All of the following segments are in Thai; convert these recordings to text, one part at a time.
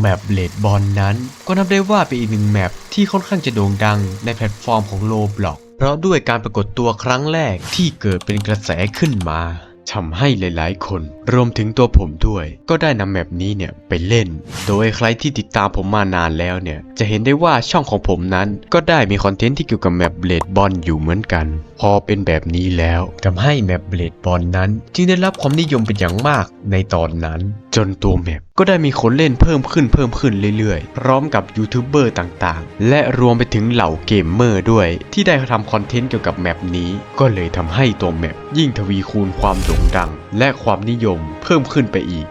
แมปเลดบอลนั้น ก็นับได้ว่าเป็นอีกหนึ่งแมปที่ค่อนข้างจะโด่งดังในแพลตฟอร์มของโลบล็อกเพราะด้วยการปรากฏตัวครั้งแรกที่เกิดเป็นกระแสขึ้นมาทำให้หลายๆ คน รวมถึงตัวผมด้วย ก็ได้นำแมปนี้เนี่ยไปเล่น โดยใครที่ติดตามผมมานานแล้วเนี่ย จะเห็นได้ว่าช่องของผมนั้น ก็ได้มีคอนเทนต์ที่เกี่ยวกับแมปเบลดบอลอยู่เหมือนกัน พอเป็นแบบนี้แล้วทำให้แมปเบลดบอลนั้น จึงได้รับความนิยมเป็นอย่างมากในตอนนั้น จนตัวแมปก็ได้มีคนเล่นเพิ่มขึ้นเพิ่มขึ้นเรื่อยๆ พร้อมกับยูทูบเบอร์ต่างๆ และรวมไปถึงเหล่าเกมเมอร์ด้วย ที่ได้ทำคอนเทนต์เกี่ยวกับแมปนี้ ก็เลยทำให้ตัวแมปยิ่งทวีคูณความโด่งดัง และความนิยมเพิ่มขึ้นไปอีก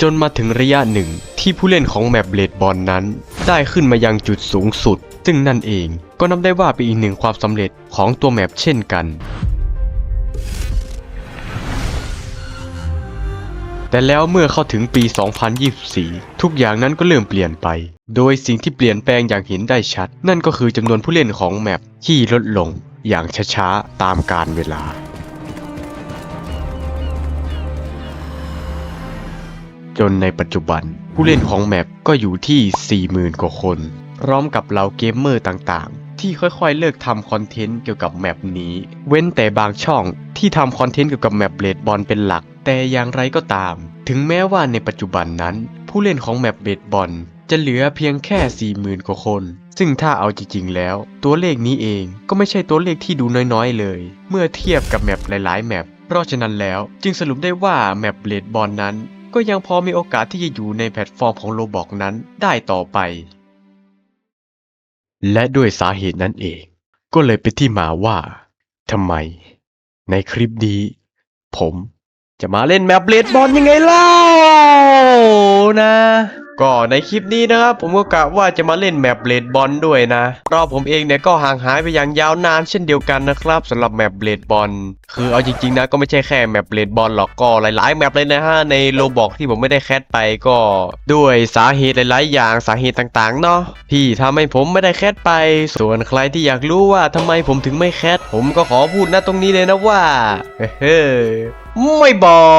จนมาถึงระยะหนึ่งที่ผู้เล่นของแมปเบลดบอลนั้น ได้ขึ้นมายังจุดสูงสุด ซึ่งนั่นเองก็นับได้ว่าเป็นอีกหนึ่งความสำเร็จของตัวแมปเช่นกัน แต่แล้วเมื่อเข้าถึงปี 2024 ทุกอย่างนั้นก็เริ่มเปลี่ยนไป โดยสิ่งที่เปลี่ยนแปลงอย่างเห็นได้ชัด นั่นก็คือจำนวนผู้เล่นของแมปที่ลดลงอย่างช้าๆ ตามกาลเวลาจนในปัจจุบัน ผู้เล่นของแมปก็อยู่ที่ 40,000 กว่าคน พร้อมกับเหล่าเกมเมอร์ต่างๆ ที่ค่อยๆ เลิกทำคอนเทนต์เกี่ยวกับแมปนี้ เว้นแต่บางช่องที่ทำคอนเทนต์เกี่ยวกับแมปเบลดบอลเป็นหลัก แต่อย่างไรก็ตาม ถึงแม้ว่าในปัจจุบันนั้น ผู้เล่นของแมปเบลดบอลจะเหลือเพียงแค่ 40,000 กว่าคน ซึ่งถ้าเอาจริงๆ แล้ว ตัวเลขนี้เองก็ไม่ใช่ตัวเลขที่ดูน้อยๆ เลย เมื่อเทียบกับแมปหลายๆ แมป เพราะฉะนั้นแล้วจึงสรุปได้ว่าแมปเบลดบอลนั้น ก็ยังพอมีโอกาสที่จะอยู่ในแพลตฟอร์มของโลบอกนั้นได้ต่อไป และด้วยสาเหตุนั้นเอง ก็เลยเป็นที่มาว่าทำไม ในคลิปนี้ ผมจะมาเล่นแมปเบลดบอลยังไงเล่า นะ ก็ในคลิปนี้นะครับผมก็กะว่าจะมาเล่นแมปเบลดบอลด้วยนะราะผมเองเนี่ยก็ห่างหายไปอย่างยาวนานเช่นเดียวกันนะครับสำหรับแมปเบลดบอลคือเอาจริงๆนะก็ไม่ใช่แค่แมปเบลดบอลหรอกก็หลายๆแมปเลยนะฮะในโลบอกที่ผมไม่ได้แคสไปก็ด้วยสาเหตุหลายๆ อย่างสาเหตุต่างๆเนาะที่ทำให้ผมไม่ได้แคสไป ส่วนใครที่อยากรู้ว่าทำไมผมถึงไม่แคสผมก็ขอพูดนะตรงนี้เลยนะว่าเฮ้ไม่บอ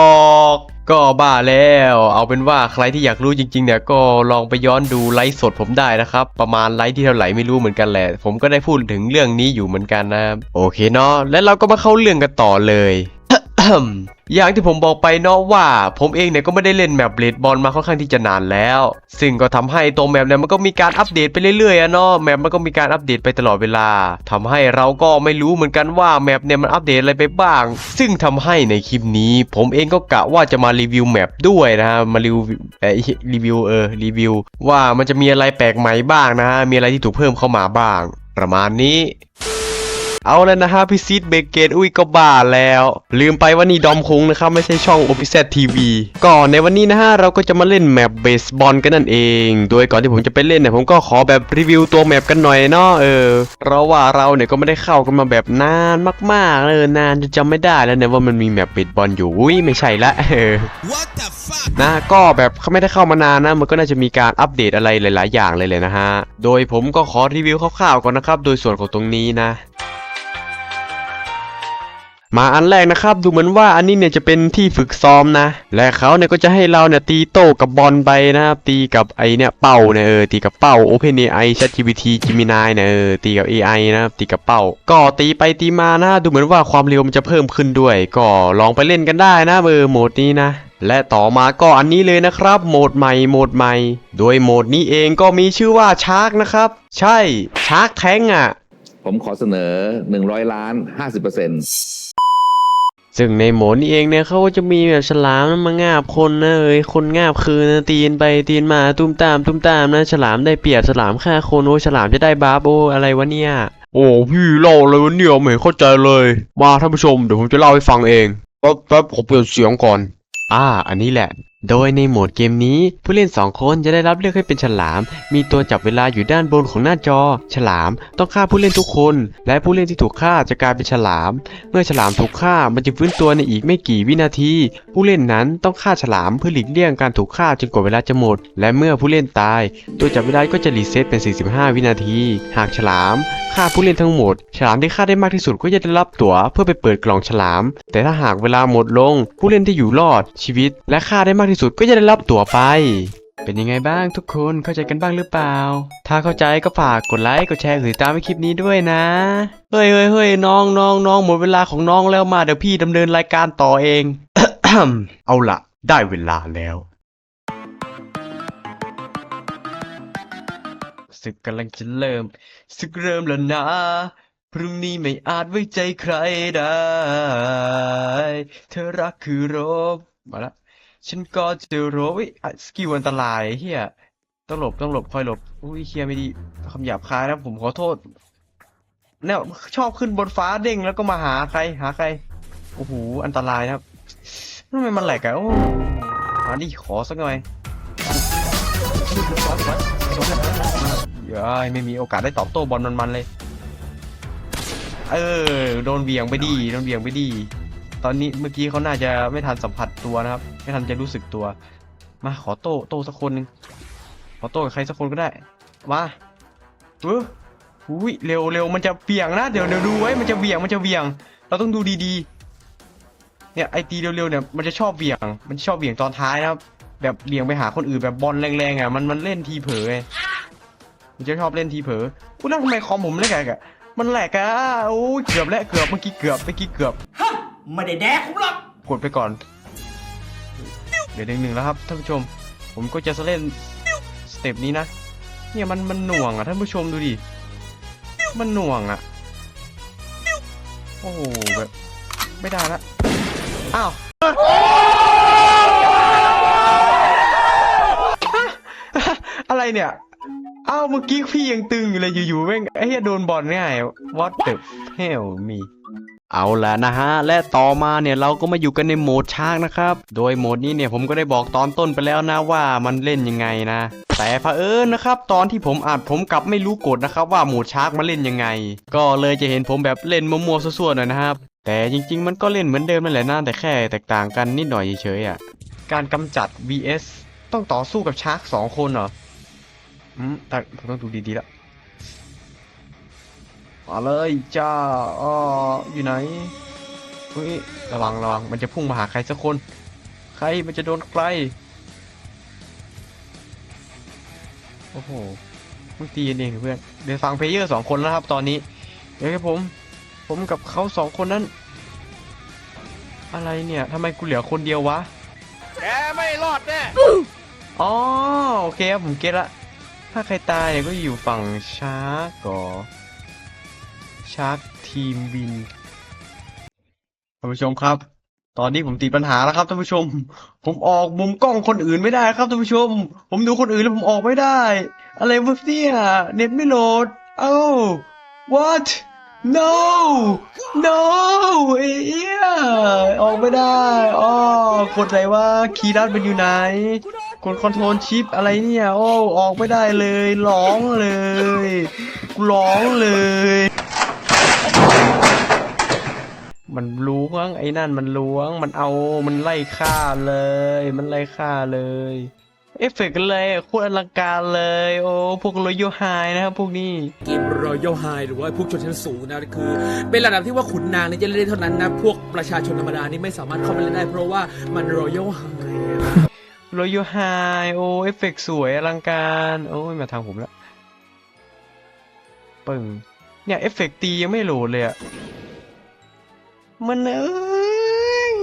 ก ก็บ้าแล้ว เอาเป็นว่าใครที่อยากรู้จริง ๆ เนี่ยก็ลองไปย้อนดูไลฟ์สดผมได้นะครับ ประมาณไลฟ์ที่เท่าไหร่ไม่รู้เหมือนกันแหละ ผมก็ได้พูดถึงเรื่องนี้อยู่เหมือนกันนะโอเคเนาะและเราก็มาเข้าเรื่องกันต่อเลย อย่างที่ผมบอกไปเนาะว่า ผมเองเนี่ยก็ไม่ได้เล่นแมปเบลดบอลมาค่อนข้างที่จะนานแล้ว ซึ่งก็ทำให้ตัวแมปเนี่ยมันก็มีการอัปเดตไปเรื่อยๆอะเนาะแมปมันก็มีการอัปเดตไปตลอดเวลาทำให้เราก็ไม่รู้เหมือนกันว่าแมปเนี่ยมันอัปเดตอะไรไปบ้าง ซึ่งทำให้ในคลิปนี้ ผมเองก็กะว่าจะมารีวิวแมปด้วยนะฮะมารีวิวเออรีวิวเออรีวิว ว่ามันจะมีอะไรแปลกใหม่บ้างนะฮะมีอะไรที่ถูกเพิ่มเข้ามาบ้าง ประมาณนี้ เอาแล้วนะฮะพี่ซีดเบเกตอุ้ยก็บ้าแล้ว ลืมไปว่านี่ดอมคงนะครับไม่ใช่ช่อง o p ิ z TV ก่อนในวันนี้นะฮะเราก็จะมาเล่นแมปเบสบอลกันนั่นเอง โดยก่อนที่ผมจะไปเล่นเนี่ยผมก็ขอแบบรีวิวตัวแมปกันหน่อยเนาะเออเพราะว่าเราเนี่ยก็ไม่ได้เข้ากันมาแบบนานมากๆเลยนานจนจำไม่ได้แล้วเนี่ยว่ามันมีแมปเบสบอลอยู่อุ้ยไม่ใช่ละเออนะก็แบบเขาไม่ได้เข้ามานานนะมันก็น่าจะมีการอัปเดตอะไรหลาย ๆ อย่างเลยเลยนะฮะโดยผมก็ขอรีวิวคร่าวๆก่อนนะครับโดยส่วนของตรงนี้นะ มาอันแรกนะครับ ดูเหมือนว่าอันนี้เนี่ยจะเป็นที่ฝึกซ้อมนะ และเขาเนี่ยก็จะให้เราเนี่ยตีโต้กับบอลไปนะครับ ตีกับไอเนี่ยเป้าเนี่ยเออตีกับเป้า OpenAI ChatGPT Gemini เนี่ยเออตีกับ AI นะครับตีกับเป้า ก็ตีไปตีมานะดูเหมือนว่าความเร็วมันจะเพิ่มขึ้นด้วย ก็ลองไปเล่นกันได้นะเออโหมดนี้นะและต่อมาก็อันนี้เลยนะครับ โหมดใหม่โหมดใหม่ โดยโหมดนี้เองก็มีชื่อว่าชาร์กนะครับ ใช่ชาร์กแทงอะ ผมขอเสนอ 100 ล้าน 50% ซึ่งในหมดนี้เองเนี่ยเขาก็จะมีแบบฉลามมางาบคนนะเอ้ยคนงาบคืนนะตีนไปตีนมาตุ้มตามตุ้มตามนะฉลามได้เปรียบฉลามฆ่าคนโอ้ฉลามจะได้บาร์โบอะไรวะเนี่ยโอ้พี่เล่าเลยวะเนี่ยไม่เข้าใจเลยมาท่านผู้ชมเดี๋ยวผมจะเล่าให้ฟังเองแป๊บแป๊บขอเปลี่ยนเสียงก่อน อ่า อันนี้แหละ โดยในโหมดเกมนี้ผู้เล่น 2 คนจะได้รับเลือกให้เป็นฉลาม มีตัวจับเวลาอยู่ด้านบนของหน้าจอ ฉลามต้องฆ่าผู้เล่นทุกคน และผู้เล่นที่ถูกฆ่าจะกลายเป็นฉลาม เมื่อฉลามถูกฆ่ามันจะฟื้นตัวในอีกไม่กี่วินาที ผู้เล่นนั้นต้องฆ่าฉลามเพื่อหลีกเลี่ยงการถูกฆ่าจนกว่าเวลาจะหมด และเมื่อผู้เล่นตาย ตัวจับเวลาก็จะรีเซ็ตเป็น 45 วินาที หากฉลามฆ่าผู้เล่นทั้งหมด ฉลามที่ฆ่าได้มากที่สุดก็จะได้รับตั๋วเพื่อไปเปิดกล่องฉลาม แต่ถ้าหากเวลาหมดลง ผู้เล่นที่อยู่รอดชีวิต และฆ่าได้มากที่สุดก็จะได้รับตั๋วไป เป็นยังไงบ้างทุกคนเข้าใจกันบ้างหรือเปล่า ถ้าเข้าใจก็ฝากกดไลค์กดแชร์กดติดตามให้คลิปนี้ด้วยนะ เฮ้ยเฮ้ยเฮ้ยน้องน้องน้องหมดเวลาของน้องแล้วมาเดี๋ยวพี่ดำเนินรายการต่อเอง เอาละได้เวลาแล้วศึกกำลังจะเริ่มศึกเริ่มแล้วนะพรุ่งนี้ไม่อาจไว้ใจใครได้ เธอรักคือรบมาละ ฉันก็จะรบอุ๊ยอะสกิลอันตรายเฮียต้องหลบต้องหลบคอยหลบอุ้ยเฮียไม่ดีคำหยาบคายนะผมขอโทษเนี่ยชอบขึ้นบนฟ้าเด้งแล้วก็มาหาใครหาใครโอ้โหอันตรายครับทำไมมันแหลกอะโอ้มาดิขอสักหน่อยเย้ยไม่มีโอกาสได้ตอบโต้บอลมันๆเลย เออ โดนเบี่ยงไปดีโดนเบี่ยงไปดี ตอนนี้เมื่อกี้เขาน่าจะไม่ทันสัมผัสตัวนะครับ ไม่ทันจะรู้สึกตัว มาขอโต้โต้สักคนหนึ่งขอโต้กับใครสักคนก็ได้ มาเอออุ้ยเร็วเร็วมันจะเบี่ยงนะ เดี๋ยวเดี๋ยวดูไว้ มันจะเบี่ยง มันจะเบี่ยง เราต้องดูดีๆ เนี่ยไอตีเร็วๆเนี่ย มันจะชอบเบี่ยง มันชอบเบี่ยงตอนท้ายนะครับ แบบเบี่ยงไปหาคนอื่นแบบบอลแรงๆอะ มันมันเล่นทีเผลอไงมันจะชอบเล่นทีเผลอกูนั่งทำไมคอมผมแหลกะมันแหลกอะโอ้ยเกือบแล้วเกือบเมื่อกี้เกือบเมื่อกี้เกือบ ไม่ได้แดกผมหรอกกดไปก่อน เดี๋ยวหนึ่งหนึ่งแล้วครับท่านผู้ชม ผมก็จะเล่นสเต็ปนี้นะ เนี่ยมันมันหน่วงอะท่านผู้ชมดูดิ มันหน่วงอะ โอ้โหแบบไม่ได้ละอ้าวอะไรเนี่ยอ้าวเมื่อกี้พี่ยังตึงอยู่เลยอยู่ๆแม่งไอ้เหี้ยโดนบอลง่าย what the hell me เอาละนะฮะ และต่อมาเนี่ยเราก็มาอยู่กันในโหมดช้างนะครับ โดยโหมดนี้เนี่ยผมก็ได้บอกตอนต้นไปแล้วนะว่ามันเล่นยังไงนะ แต่เผอิญนะครับ ตอนที่ผมอัดผมกลับไม่รู้กฎนะครับว่าโหมดช้างมาเล่นยังไง ก็เลยจะเห็นผมแบบเล่นมั่วๆซั่วๆหน่อยนะครับ แต่จริง ๆ มันก็เล่นเหมือนเดิมนั่นแหละนะแต่แค่แตกต่างกันนิดหน่อยเฉยๆอะการกำจัด vs ต้องต่อสู้กับชาร์กสองคนเหรออืมแต่ผมต้องดูดีๆแล้ว มาเลยจ้าอ๋ออยู่ไหนเฮ้ยระวังระวังมันจะพุ่งมาหาใครสักคน ใครมันจะโดนใครโอ้โหมึงตีกันเองเหรอเพื่อนเดี๋ยวฟังเพลเยอร์สองคนแล้วครับ ตอนนี้ เดี๋ยวให้ผม ผมกับเขาสองคนนั้น อะไรเนี่ยทำไมกูเหลือคนเดียววะแกไม่รอดแน่อ๋อโอเคครับผมเก็ตละถ้าใครตายเนี่ยก็อยู่ฝั่งชาร์กก่อชาร์กทีมวินท่านผู้ชมครับ ตอนนี้ผมติดปัญหาแล้วครับท่านผู้ชม ผมออกมุมกล้องคนอื่นไม่ได้ครับท่านผู้ชม ผมดูคนอื่นแล้วผมออกไม่ได้ อะไรวะเนี่ยเน็ตไม่โหลด เอ้า what no no เอ้ยออกไม่ได้อ๋อกดไหนว่าคีย์ลัดมันอยู่ไหนกดคอนโทรลชิปอะไรเนี่ย โอ้ ออกไม่ได้เลย ร้องเลย ร้องเลย มันล้วงไอ้นั่นมันล้วง มันเอามันไล่ฆ่าเลย มันไล่ฆ่าเลย เอฟเฟกต์เลยโคตรอลังการเลย โอ้พวกรอยโยไฮนะครับพวกนี้เกมรอยัลไฮหรือว่าพวกชนชั้นสูงนะคือ เป็นระดับที่ว่าขุนนางนี่จะเล่นได้เท่านั้นนะพวกประชาชนธรรมดานี่ไม่สามารถเข้าไปเล่นได้ เพราะว่ามันรอยัลไฮรอยโยไฮโอ้เอฟเฟกต์สวยอลังการโอ้ยมาทางผมแล้วปึ้งเนี่ยเอฟเฟกต์ตียังไม่โหลดเลยอะ มันเอ้ย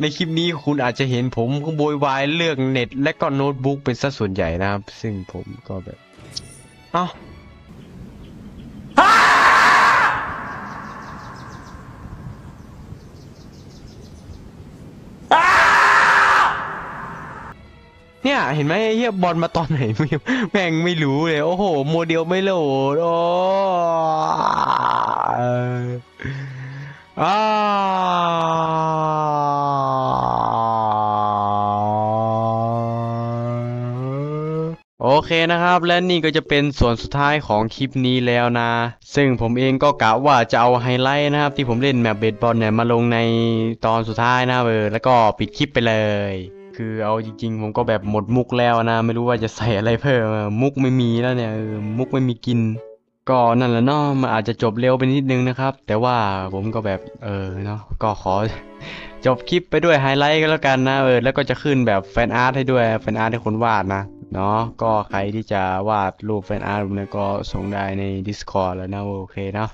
ในคลิปนี้คุณอาจจะเห็นผมก็โวยวายเรื่องเน็ต และก็โน้ตบุ๊กเป็นสัดส่วนใหญ่นะครับ ซึ่งผมก็แบบ เอ้าเนี่ยเห็นไหมเฮียบอลมาตอนไหนแม่งแม่งไม่รู้เลย โอ้โห โมเดลไม่โหลดโอ้ อาโอเคนะครับ และนี่ก็จะเป็นส่วนสุดท้ายของคลิปนี้แล้วนะ ซึ่งผมเองก็กะว่าจะเอาไฮไลท์นะครับ ที่ผมเล่นแมปเบสบอลเนี่ยมาลงในตอนสุดท้ายนะครับเออแล้วก็ปิดคลิปไปเลย คือเอาจริงๆ ผมก็แบบหมดมุกแล้วนะ ไม่รู้ว่าจะใส่อะไรเพิ่มมุกไม่มีแล้วเนี่ยมุกไม่มีกิน ก็นั่นแหละเนาะมันอาจจะจบเร็วไปนิดนึงนะครับ แต่ว่าผมก็แบบเออเนาะก็ขอจบคลิปไปด้วยไฮไลท์ก็แล้วกันนะเออแล้วก็จะขึ้นแบบแฟนอาร์ตให้ด้วยแฟนอาร์ตให้คนวาดนะเนาะก็ใครที่จะวาดรูปแฟนอาร์ตเนี่ยก็ส่งได้ใน Discord แล้วนะโอเคเนาะ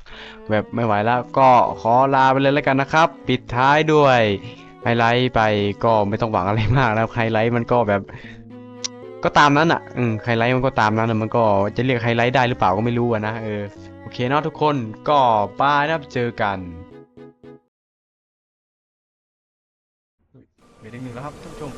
แบบไม่ไหวแล้วก็ขอลาไปเลยแล้วกันนะครับ ปิดท้ายด้วยไฮไลท์ไปก็ไม่ต้องหวังอะไรมากนะไฮไลท์มันก็แบบ ก็ตามนั้นอะอืมไฮไลท์มันก็ตามนั้นอะมันก็จะเรียกไฮไลท์ได้หรือเปล่าก็ไม่รู้อะนะเออโอเคเนาะทุกคนก็บายนะครับเจอกันเบรกหนึ่งแล้วครับท่านผู้ชม